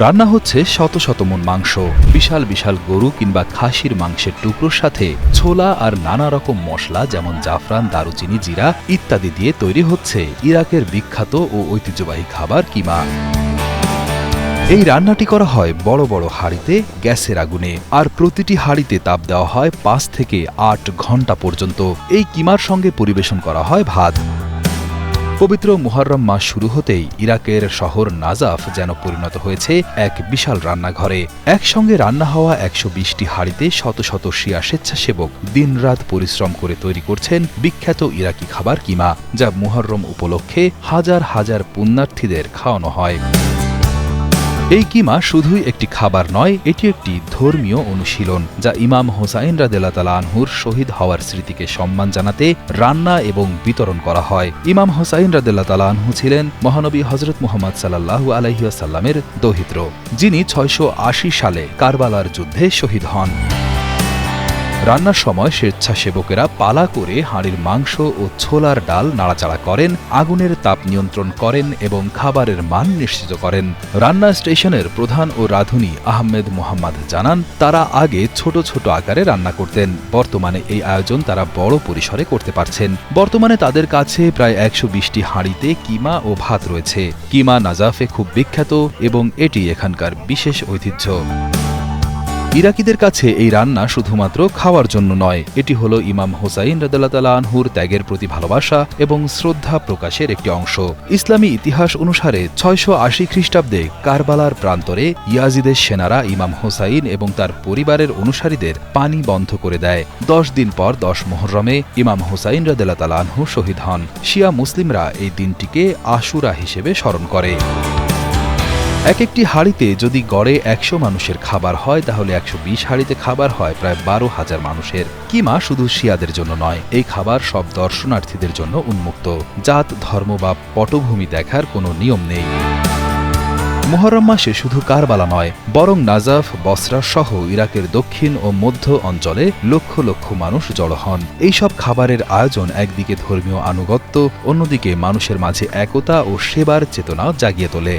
রান্না হচ্ছে শত শত মন মাংস, বিশাল বিশাল গরু কিংবা খাসির মাংসের টুকরোর সাথে ছোলা আর নানা রকম মশলা যেমন জাফরান, দারুচিনি, জিরা ইত্যাদি দিয়ে তৈরি হচ্ছে ইরাকের বিখ্যাত ও ঐতিহ্যবাহী খাবার কিমা। এই রান্নাটি করা হয় বড় বড় হাঁড়িতে, গ্যাসের আগুনে, আর প্রতিটি হাঁড়িতে তাপ দেওয়া হয় পাঁচ থেকে আট ঘণ্টা পর্যন্ত। এই কিমার সঙ্গে পরিবেশন করা হয় ভাত। পবিত্র মুহররম মাস শুরু হতেই ইরাকের শহর নাজাফ যেন পরিণত হয়েছে এক বিশাল রান্নাঘরে। একসঙ্গে রান্না হওয়া একশো বিশটি হাড়িতে শত শত শিয়া স্বেচ্ছাসেবক দিনরাত পরিশ্রম করে তৈরি করছেন বিখ্যাত ইরাকি খাবার কিমা, যা মুহররম উপলক্ষে হাজার হাজার পুণ্যার্থীদের খাওয়ানো হয়। এই কিমা শুধুই একটি খাবার নয়, এটি একটি ধর্মীয় অনুশীলন, যা ইমাম হোসাইন রাদেলা তালা আনহুর শহীদ হওয়ার স্মৃতিকে সম্মান জানাতে রান্না এবং বিতরণ করা হয়। ইমাম হোসাইন রাদেলা তালা আনহু ছিলেন মহানবী হজরত মোহাম্মদ সাল্লাহু আলহিউসাল্লামের দহিত্র যিনি ছয়শো আশি সালে কারবালার যুদ্ধে শহীদ হন। রান্নার সময় স্বেচ্ছাসেবকেরা পালা করে হাঁড়ির মাংস ও ছোলার ডাল নাড়াচাড়া করেন, আগুনের তাপ নিয়ন্ত্রণ করেন এবং খাবারের মান নিশ্চিত করেন। রান্না স্টেশনের প্রধান ও রাঁধুনি আহমেদ মোহাম্মদ জানান, তারা আগে ছোট ছোট আকারে রান্না করতেন। বর্তমানে এই আয়োজন তারা বড় পরিসরে করতে পারছেন। বর্তমানে তাদের কাছে প্রায় একশো বিশটি হাঁড়িতে কিমা ও ভাত রয়েছে। কিমা নাজাফে খুব বিখ্যাত এবং এটি এখানকার বিশেষ ঐতিহ্য। ইরাকিদের কাছে এই রান্না শুধুমাত্র খাওয়ার জন্য নয়। এটি হলো ইমাম হোসাইন রাদাল্লাহ আনহুর ত্যাগের প্রতি ভালোবাসা এবং শ্রদ্ধা প্রকাশের একটি অংশ। ইসলামী ইতিহাস অনুসারে ছয়শো আশি খ্রিস্টাব্দে কারবালার প্রান্তরে ইয়াজিদের সেনারা ইমাম হোসাইন এবং তার পরিবারের অনুসারীদের পানি বন্ধ করে দেয়। দশ দিন পর দশ মোহরমে ইমাম হোসাইন রাদাল্লাহ আনহু শহীদ হন। শিয়া মুসলিমরা এই দিনটিকে আশুরা হিসেবে স্মরণ করে। এক একটি হাড়িতে যদি গড়ে একশো মানুষের খাবার হয়, তাহলে একশো বিশ হাড়িতে খাবার হয়, প্রায় বারো হাজার মানুষের। কিমা শুধু শিয়াদের জন্য নয়, এই খাবার সব দর্শনার্থীদের জন্য উন্মুক্ত। জাত, ধর্ম বা পটভূমি দেখার কোনো নিয়ম নেই। মোহরম মাসে শুধু কারবালা নয়, বরং নাজাফ, বসরা সহ ইরাকের দক্ষিণ ও মধ্য অঞ্চলে লক্ষ লক্ষ মানুষ জড়ো হন। এইসব খাবারের আয়োজন একদিকে ধর্মীয় আনুগত্য, অন্যদিকে মানুষের মাঝে একতা ও সেবার চেতনা জাগিয়ে তোলে।